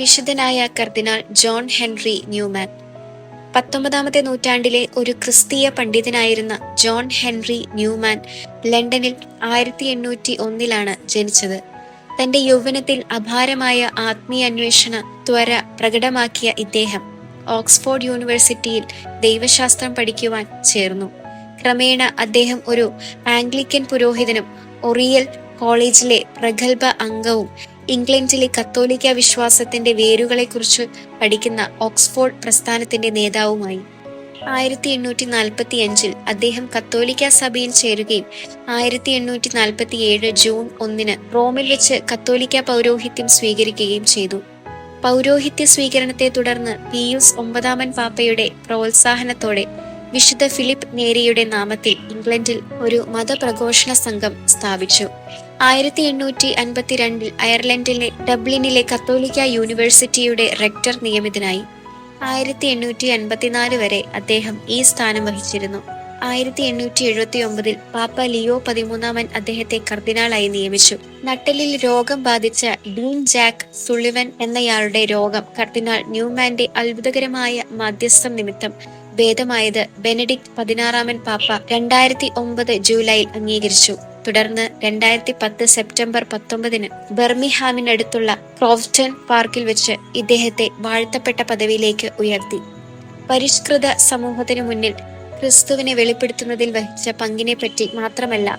വിശുദ്ധനായ കർദിനാൾ John Henry Newman. പത്തൊമ്പതാമത്തെ നൂറ്റാണ്ടിലെ ഒരു ക്രിസ്തീയ പണ്ഡിതനായിരുന്ന ജോൺ ഹെൻറി ന്യൂമാൻ ലണ്ടനിൽ ആയിരത്തി എണ്ണൂറ്റി ഒന്നിലാണ് ജനിച്ചത്. തന്റെ യൗവനത്തിൽ അപാരമായ ആത്മീയ അന്വേഷണ ത്വര പ്രകടമാക്കിയ ഇദ്ദേഹം ഓക്സ്ഫോർഡ് യൂണിവേഴ്സിറ്റിയിൽ ദൈവശാസ്ത്രം പഠിക്കുവാൻ ചേർന്നു. ക്രമേണ അദ്ദേഹം ഒരു ആംഗ്ലിക്കൻ പുരോഹിതനും ഒറിയൽ കോളേജിലെ പ്രഗത്ഭ അംഗവും ഇംഗ്ലണ്ടിലെ കത്തോലിക്ക വിശ്വാസത്തിന്റെ വേരുകളെക്കുറിച്ച് പഠിക്കുന്ന ഓക്സ്ഫോർഡ് പ്രസ്ഥാനത്തിന്റെ നേതാവുമായി. ആയിരത്തി എണ്ണൂറ്റി നാൽപ്പത്തി അഞ്ചിൽ അദ്ദേഹം കത്തോലിക്ക സഭയിൽ ചേരുകയും ആയിരത്തി എണ്ണൂറ്റി നാൽപ്പത്തി ഏഴ് ജൂൺ ഒന്നിന് റോമിൽ വെച്ച് കത്തോലിക്ക പൗരോഹിത്യം സ്വീകരിക്കുകയും ചെയ്തു. പൗരോഹിത്യ സ്വീകരണത്തെ തുടർന്ന് പിയൂസ് ഒമ്പതാമൻ പാപ്പയുടെ പ്രോത്സാഹനത്തോടെ വിശുദ്ധ ഫിലിപ്പ് നേരിയുടെ നാമത്തിൽ ഇംഗ്ലണ്ടിൽ ഒരു മതപ്രഘോഷണ സംഘം സ്ഥാപിച്ചു. ആയിരത്തി എണ്ണൂറ്റി അൻപത്തിരണ്ടിൽ അയർലൻഡിലെ ഡബ്ലിനിലെ കത്തോലിക്ക യൂണിവേഴ്സിറ്റിയുടെ റെക്ടർ നിയമിതനായി. ആയിരത്തി എണ്ണൂറ്റി അൻപത്തിനാല് വരെ അദ്ദേഹം ഈ സ്ഥാനം വഹിച്ചിരുന്നു. ആയിരത്തി എണ്ണൂറ്റി എഴുപത്തി ഒമ്പതിൽ പാപ്പ ലിയോ പതിമൂന്നാമൻ അദ്ദേഹത്തെ കർദിനാളായി നിയമിച്ചു. നട്ടലിൽ രോഗം ബാധിച്ച ഡീൻ ജാക്ക് സുളിവൻ എന്നയാളുടെ രോഗം കർദിനാൾ ന്യൂമാന്റെ അത്ഭുതകരമായ മധ്യസ്ഥം നിമിത്തം ഭേദമായത് ബെനഡിക്ട് പതിനാറാമൻ പാപ്പ രണ്ടായിരത്തി ഒമ്പത് ജൂലൈയിൽ അംഗീകരിച്ചു. തുടർന്ന് രണ്ടായിരത്തി പത്ത് സെപ്റ്റംബർ പത്തൊമ്പതിന് ബെർമിഹാമിനടുത്തുള്ള ക്രോഫ്റ്റൺ പാർക്കിൽ വെച്ച് ഇദ്ദേഹത്തെ വാഴ്ത്തപ്പെട്ട പദവിയിലേക്ക് ഉയർത്തി. പരിഷ്കൃത സമൂഹത്തിനു മുന്നിൽ ക്രിസ്തുവിനെ വെളിപ്പെടുത്തുന്നതിൽ വഹിച്ച പങ്കിനെ പറ്റി മാത്രമല്ല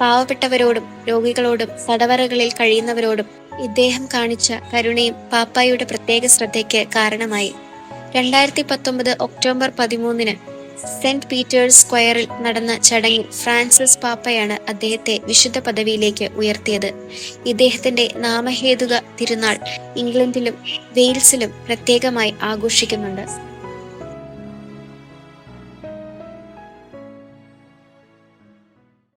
പാവപ്പെട്ടവരോടും രോഗികളോടും തടവറകളിൽ കഴിയുന്നവരോടും ഇദ്ദേഹം കാണിച്ച കരുണയും പാപ്പായുടെ പ്രത്യേക ശ്രദ്ധയ്ക്ക് കാരണമായി. രണ്ടായിരത്തി പത്തൊമ്പത് ഒക്ടോബർ പതിമൂന്നിന് സെന്റ് പീറ്റേഴ്സ് സ്ക്വയറിൽ നടന്ന ചടങ്ങിൽ ഫ്രാൻസിസ് പാപ്പയാണ് അദ്ദേഹത്തെ വിശുദ്ധ പദവിയിലേക്ക് ഉയർത്തിയത്. ഇദ്ദേഹത്തിന്റെ നാമഹേതുക തിരുനാൾ ഇംഗ്ലണ്ടിലും വെയിൽസിലും പ്രത്യേകമായി ആഘോഷിക്കുന്നുണ്ട്.